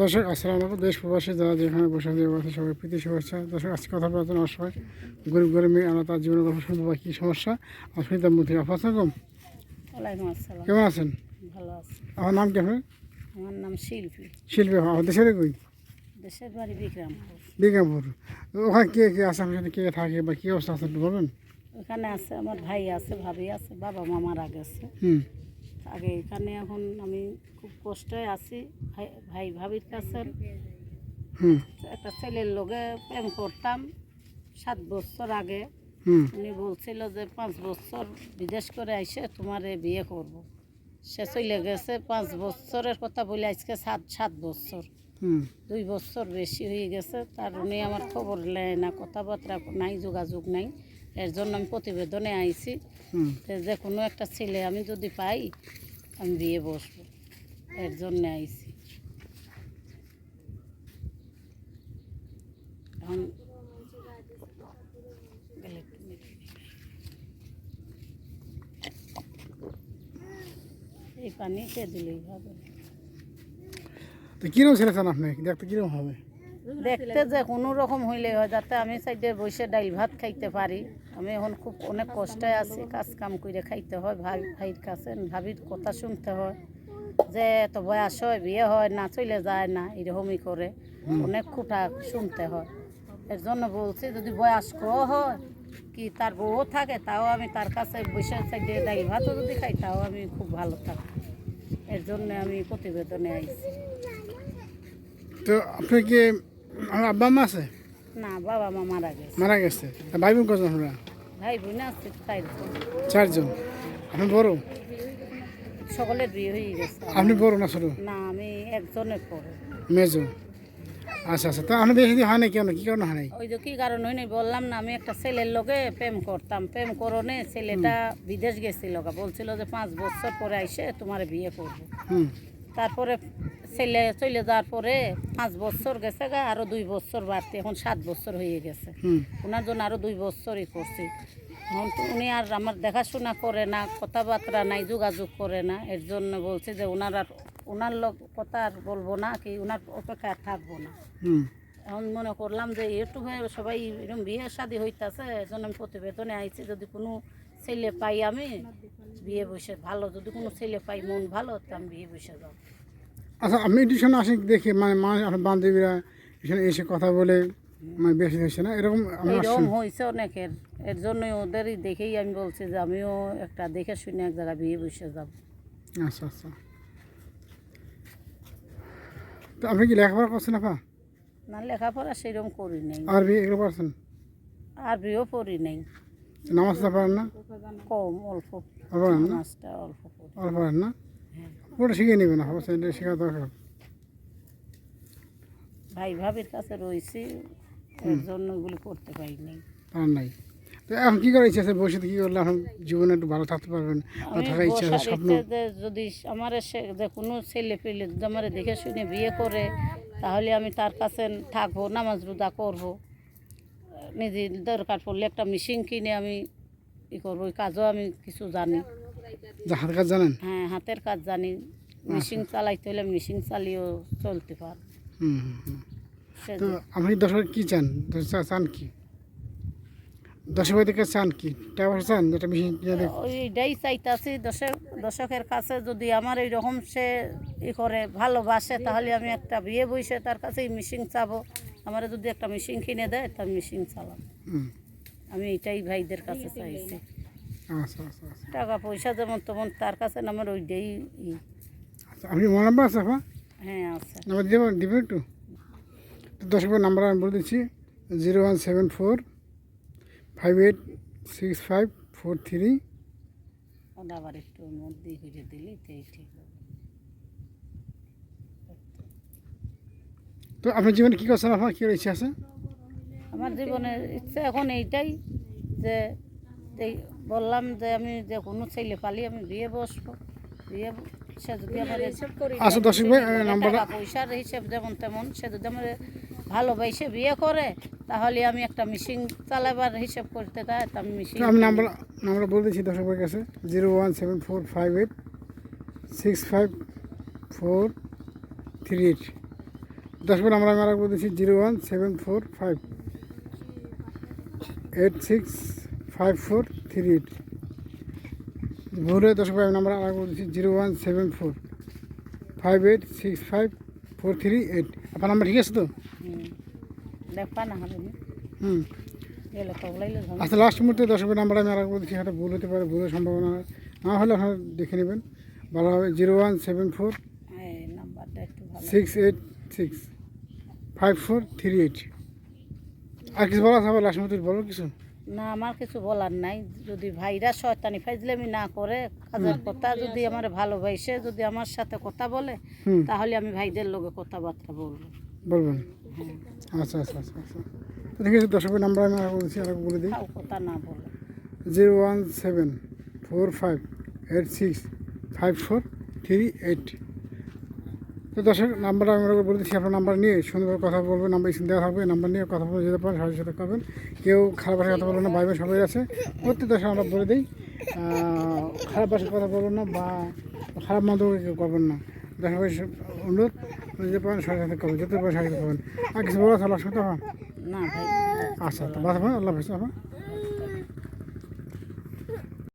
দর্শক আসসালামু আলাইকুম। দেশ প্রবাসী যারা যেখানে বসে আছে আছে সবাই প্রীতি শুভেচ্ছা। দর্শক আজকে কথা বলতে আমার সবাই গরিব গরিব মেয়ে আমরা তার জীবনের গল্প শুনব বা কী সমস্যা। আর সুনিতার মুখ থেকে আসসালাম কেমন আছেন? ভালো আছি। আমার নাম কেমন আমার নাম শিল্পী। শিল্পী আমার দেশের কই? দেশের বাড়ি বিক্রমপুর। বিজ্ঞাপুর ওখানে কে কে আছে? আমার সাথে কে থাকে বা কী অবস্থা আছে বলবেন ওখানে আছে আমার ভাই আছে ভাবি আছে বাবা মা মারা গেছে। হুম। আগে এখানে এখন আমি খুব কষ্টে আছি। ভাই ভাই ভাবির কাছে একটা ছেলের লগে প্রেম করতাম সাত বছর আগে। উনি বলছিল যে পাঁচ বছর বিদেশ করে আইসে তোমারে বিয়ে করব। সে চলে গেছে পাঁচ বছরের কথা বলে আজকে সাত সাত বছর। দুই বছর বেশি হয়ে গেছে। তার উনি আমার খবর নেয় না কথাবার্তা নাই যোগাযোগ নাই। এর জন্য আমি প্রতিবেদনে আইছি। হুম। যে যে কোনো একটা ছেলে আমি যদি পাই আমি বিয়ে বসবো। এর জন্য আইছি। এখন। এই পানি কে দিলেই হবে। তো কীরকম ছেলে চান আপনি? দেখতে কীরকম হবে? দেখতে যে কোনো রকম হইলে হয় যাতে আমি সাইডে বসে ডাইল ভাত খাইতে পারি। আমি এখন খুব অনেক কষ্টে আছি কাজ কাম করে খাইতে হয় ভাই ভাইয়ের কাছে ভাবির কথা শুনতে হয় যে এত বয়স হয় বিয়ে হয় না চলে যায় না এরকমই করে অনেক খুঁটা শুনতে হয়। এর জন্য বলছি যদি বয়স্ক হয় কি তার বউ থাকে তাও আমি তার কাছে বসে সাইডে ডাইল ভাতও যদি খাই তাও আমি খুব ভালো থাকি। এর জন্য আমি প্রতিবেদনে আইছি। তো আপনি কি আমার আব্বা মা আছে? না বাবা মা মারা গেছে। মারা গেছে? ভাই বোন কজন আপনারা ভাই বোন আছে চারজন। চারজন? আপনি বড়? সকলের বিয়ে হয়ে গেছে। আপনি বড় না ছোটো? না আমি একজনের পরে মেজো। আচ্ছা আচ্ছা তো আপনি বেশি হয় না কেন? কী কারণে হয় নাই? ওই যে কি কারণ হয়নি বললাম না আমি একটা ছেলের লগে প্রেম করতাম। প্রেম করনে ছেলেটা বিদেশ গেছিল বলছিল যে পাঁচ বছর পরে আইসে তোমার বিয়ে করব। হুম। তারপরে ছেলে চলে যাওয়ার পরে পাঁচ বছর গেছে গা আরও দুই বছর বাড়তে এখন সাত বছর হয়ে গেছে। ওনার জন্য আরও দুই বছরই করছি। এখন উনি আর আমার দেখাশোনা করে না কথাবার্তা নাই যোগাযোগ করে না। এর জন্য বলছে যে ওনার আর ওনার লোক কথা আর বলব না কি ওনার অপেক্ষা আর থাকব না। এখন মনে করলাম যে ইউটিউবে সবাই এরকম বিয়ে শাদি হইতাছে এর জন্য আমি প্রতিবেদনে আইছি যদি কোনো ছেলে পাই আমি বিয়ে বসে ভালো। যদি কোনো ছেলে পাই মন ভালো তো আমি বিয়ে বসে যাব। আচ্ছা আমি টিউশনে আসি দেখি মানে মা বান্ধবীরা এখানে এসে কথা বলে মানে বেশি হয়েছে না? এরকম আমার এইরকম হয়েছে অনেকের। এর জন্যই ওদেরই দেখেই আমি বলছি যে আমিও একটা দেখে শুনে এক জায়গায় বিয়ে বসে যাব। আচ্ছা আচ্ছা। তো আপনি কি লেখাপড়া করছেন আপা? না লেখাপড়া সেরকম করি নাই। আরবি এগুলো পারছেন আরবিও পড়ি নাই। নামাজ তো পারেন না? কম অল্প। অল্প পারেন না? অল্প পারেন না। ওটা শিখে নেবেন অবশ্যই এটা শেখা দরকার। ভাই ভাবির কাছে রয়েছি এর জন্য ওগুলি করতে পারেন। নাই। তো এখন কী করার ইচ্ছা আছে? বসে কী করলে এখন জীবনে একটু ভালো থাকতে পারবেন? থাকার ইচ্ছা আছে স্বপ্ন? যদি আমার যে কোনো ছেলে পেলে যদি আমার দেখে শুনে বিয়ে করে তাহলে আমি তার কাছে থাকব নামাজ রোজা করব। নিজে দরকার পড়লে একটা মেশিন কিনে আমি ই করব ওই কাজও আমি কিছু জানি। যা হাত কাজ জানেন? হ্যাঁ হাতের কাজ জানি। মেশিন চালাইতে হলে মেশিন চালিয়েও চলতে পার। হুম তো আপনি দর্শক কী চান? চান কি? দর্শক থেকে চান কি? টাকা চান? যেটা মেশিন ওইটাই চাইতাছি দর্শক দর্শকের কাছে যদি আমার এই রকম সে ই করে ভালোবাসে তাহলে আমি একটা বিয়ে বইসে তার কাছেই মেশিন চাবো। আমার যদি একটা মেশিন কিনে দেয় তা মেশিন চালাম হুম। আমি এটাই ভাইদের কাছে চাইছি। টাকা পয়সা যেমন তেমন তার কাছে আমার ওইটাই। আচ্ছা আপনি মোবাইল নাম্বার আছে হ্যাঁ আছে। নাম্বার দেবেন দেবেন একটু? দর্শকের নাম্বার আমি বলে দিচ্ছি zero one seven four five eight six five four three. আবার একটু মধ্যে করে দিলে ঠিক তো আপনার জীবনে কী করছেন আপনার? কী ইচ্ছা আছে? আমার জীবনের ইচ্ছা এখন এইটাই যে এই বললাম যে আমি যে কোনো ছেলে পালি আমি বিয়ে বসবো। বিয়ে সে যদি আমার দর্শক ভাই নাম্বারটা টাকা পয়সার হিসেব যেমন তেমন সে যদি আমার ভালোবাসে বিয়ে করে তাহলে আমি একটা মেশিন চালাবার হিসেব করতে দেয় তা আমি মিশিং আমি নাম্বার নাম্বার বলে দিচ্ছি দর্শক ভাইয়ের কাছে zero one seven four five eight six five four three eight. দশবার আমরা আমি আরেকবার দিচ্ছি zero one seven four five eight six five four three eight ভোরে দশবার আমি নাম্বার আরেকবার দিচ্ছি zero one seven four five eight six five four three eight আপনার নাম্বার ঠিক আছে তো? হুম। আচ্ছা লাস্ট মুহূর্তে দশ দশকের নাম্বার আমি আরেকবার দিচ্ছি সেটা ভুল হতে পারে ভুলের সম্ভাবনা না হলে আপনারা দেখে নেবেন। ভালো হবে জিরো ওয়ান সেভেন ফোর ভালো। Six eight six five four three eight আর কিছু বলা আছে লাস্ট মুহূর্তে বলো কিছু? না আমার কিছু বলার নাই। যদি ভাইরা শয়তানি ফাইজলামি না করে কাজের কথা যদি আমার ভালোবাসে যদি আমার সাথে কথা বলে তাহলে আমি ভাইদের লগে কথাবার্তা বলব। বলবেন? আচ্ছা আচ্ছা আচ্ছা আচ্ছা। ঠিক আছে দর্শকের নাম্বার আমি বলছি আরেকবার বলে দিই। কথা না বলে। Zero one seven four five eight six five four three eight. তো দর্শক নাম্বারটা আমি বলে দিচ্ছি আপনার নাম্বার নিয়ে সুন্দরভাবে কথা বলবেন নাম্বার স্ক্রিন দেওয়া থাকবে নাম্বার নিয়ে কথা বলে যেতে পারেন সবার সাথে করবেন কেউ খারাপ ভাষায় কথা বলবেন না ভাই বোন সবাই আছে। প্রত্যেক দর্শক আমরা বলে দিই খারাপ ভাষায় কথা বলবেন না বা খারাপ মন্তব্য কেউ করবেন না। ভাই অনুরোধ যেতে পারেন সবার সাথে করবেন যেতে পারেন সাথে করবেন আর কিছু বলা তাহলে অসুবিধা না আচ্ছা আল্লাহ হাফিজ আপনার